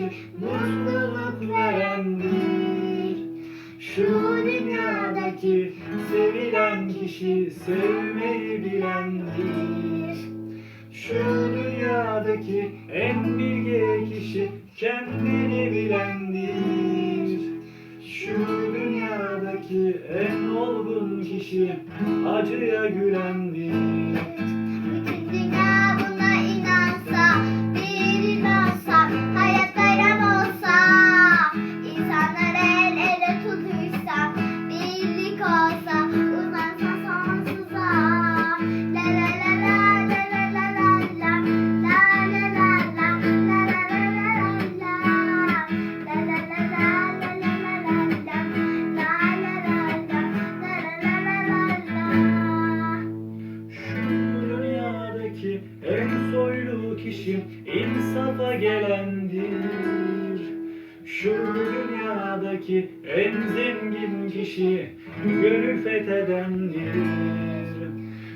ki mutluluk verendir. Şu dünyadaki sevilen kişi sevmeyi bilendir. Şu dünyadaki en bilge kişi kendini bilendir. Şu dünyadaki en olgun kişi acıya gülendir. Şu kişi insafa gelendir. Şu dünyadaki en zengin kişi Gönül fethedendir.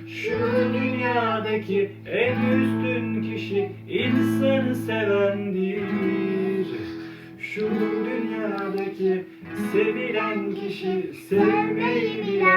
Şu dünyadaki en üstün kişi insanı sevendir. Şu dünyadaki sevilen kişi sevmeyi bilen